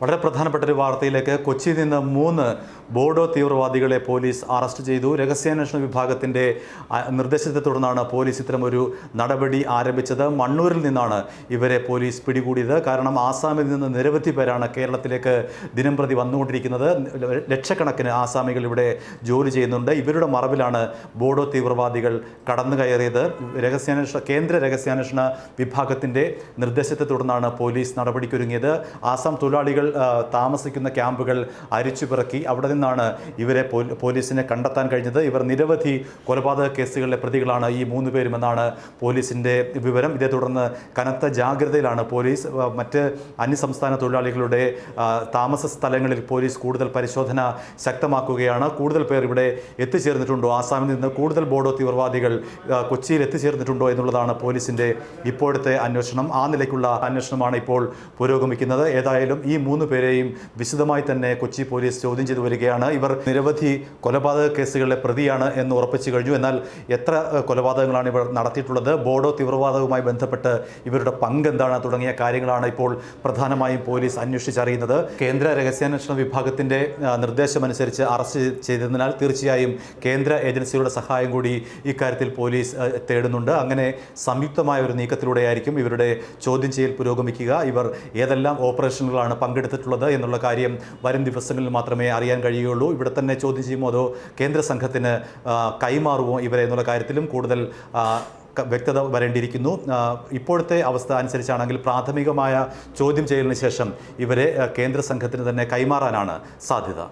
വളരെ പ്രധാനപ്പെട്ട ഒരു വാർത്തയിലേക്ക് കൊച്ചിയിൽ നിന്ന് മൂന്ന് ബോഡോ തീവ്രവാദികളെ പോലീസ് അറസ്റ്റ് ചെയ്തു. രഹസ്യാന്വേഷണ വിഭാഗത്തിന്റെ നിർദ്ദേശത്തെ തുടർന്നാണ് പോലീസ് ഇത്തരമൊരു നടപടി ആരംഭിച്ചത്. മണ്ണൂരിൽ നിന്നാണ് ഇവരെ പോലീസ് പിടികൂടിയത്. കാരണം ആസാമിൽ നിന്ന് നിരവധി പേരാണ് കേരളത്തിലേക്ക് ദിനം പ്രതി വന്നുകൊണ്ടിരിക്കുന്നത്. ലക്ഷക്കണക്കിന് ആസാമികൾ ഇവിടെ ജോലി ചെയ്യുന്നുണ്ട്. ഇവരുടെ മറവിലാണ് ബോഡോ തീവ്രവാദികൾ കടന്നു കയറിയത്. രഹസ്യാന്വേഷണ കേന്ദ്ര രഹസ്യാന്വേഷണ വിഭാഗത്തിന്റെ നിർദ്ദേശത്തെ തുടർന്നാണ് പോലീസ് നടപടിക്കൊരുങ്ങിയത്. ആസാം തൊഴിലാളികൾ താമസിക്കുന്ന ക്യാമ്പുകൾ അരിച്ചുപിറക്കി അവിടെ നിന്നാണ് ഇവരെ പോലീസിനെ കണ്ടെത്താൻ കഴിഞ്ഞത്. ഇവർ നിരവധി കൊലപാതക കേസുകളിലെ പ്രതികളാണ് ഈ മൂന്ന് പേരുമെന്നാണ് പോലീസിന്റെ വിവരം. ഇതേ തുടർന്ന് കനത്ത ജാഗ്രതയിലാണ് പോലീസ് മറ്റ് അന്യസംസ്ഥാന തൊഴിലാളികളുടെ താമസ സ്ഥലങ്ങളിൽ പോലീസ് കൂടുതൽ പരിശോധന ശക്തമാക്കുകയാണ്. കൂടുതൽ പേർ ഇവിടെ എത്തിച്ചേർന്നിട്ടുണ്ടോ? ആസാമിൽ നിന്ന് കൂടുതൽ ബോഡോ തീവ്രവാദികൾ കൊച്ചിയിൽ എത്തിച്ചേർന്നിട്ടുണ്ടോ എന്നുള്ളതാണ് പോലീസിന്റെ ഇപ്പോഴത്തെ അന്വേഷണം. ആ നിലയ്ക്കുള്ള അന്വേഷണമാണ് ഇപ്പോൾ പുരോഗമിക്കുന്നത്. ഏതായാലും ഈ മൂന്ന് പേരെയും വിശദമായി തന്നെ കൊച്ചി പോലീസ് ചോദ്യം ചെയ്തു വരികയാണ്. ഇവർ നിരവധി കൊലപാതക കേസുകളിലെ പ്രതിയാണ് എന്ന് ഉറപ്പിച്ചു കഴിഞ്ഞു. എന്നാൽ എത്ര കൊലപാതകങ്ങളാണ് ഇവർ നടത്തിയിട്ടുള്ളത്? ബോഡോ തീവ്രവാദവുമായി ബന്ധപ്പെട്ട് ഇവരുടെ പങ്ക് എന്താണ്? തുടങ്ങിയ കാര്യങ്ങളാണ് ഇപ്പോൾ പ്രധാനമായും പോലീസ് അന്വേഷിച്ചറിയുന്നത് കേന്ദ്ര രഹസ്യാന്വേഷണ വിഭാഗത്തിന്റെ നിർദ്ദേശമനുസരിച്ച് അറസ്റ്റ് ചെയ്തതിനാൽ തീർച്ചയായും കേന്ദ്ര ഏജൻസികളുടെ സഹായം കൂടി ഇക്കാര്യത്തിൽ പോലീസ് തേടുന്നുണ്ട്. അങ്ങനെ സംയുക്തമായ ഒരു നീക്കത്തിലൂടെയായിരിക്കും ഇവരുടെ ചോദ്യം ചെയ്യൽ പുരോഗമിക്കുക. ഇവർ ഏതെല്ലാം ഓപ്പറേഷനുകളാണ് പങ്കെടുത്തിട്ടുള്ളത് എന്നുള്ള കാര്യം വരും ദിവസങ്ങളിൽ മാത്രമേ അറിയാൻ കഴിയുകയുള്ളൂ. ഇവിടെ തന്നെ ചോദ്യം ചെയ്യുമോ അതോ കേന്ദ്ര സംഘത്തിന് കൈമാറുമോ ഇവരെ എന്നുള്ള കാര്യത്തിലും കൂടുതൽ വ്യക്തത വരേണ്ടിയിരിക്കുന്നു. ഇപ്പോഴത്തെ അവസ്ഥ അനുസരിച്ചാണെങ്കിൽ പ്രാഥമികമായ ചോദ്യം ചെയ്യലിന് ശേഷം ഇവരെ കേന്ദ്ര സംഘത്തിന് തന്നെ കൈമാറാനാണ് സാധ്യത.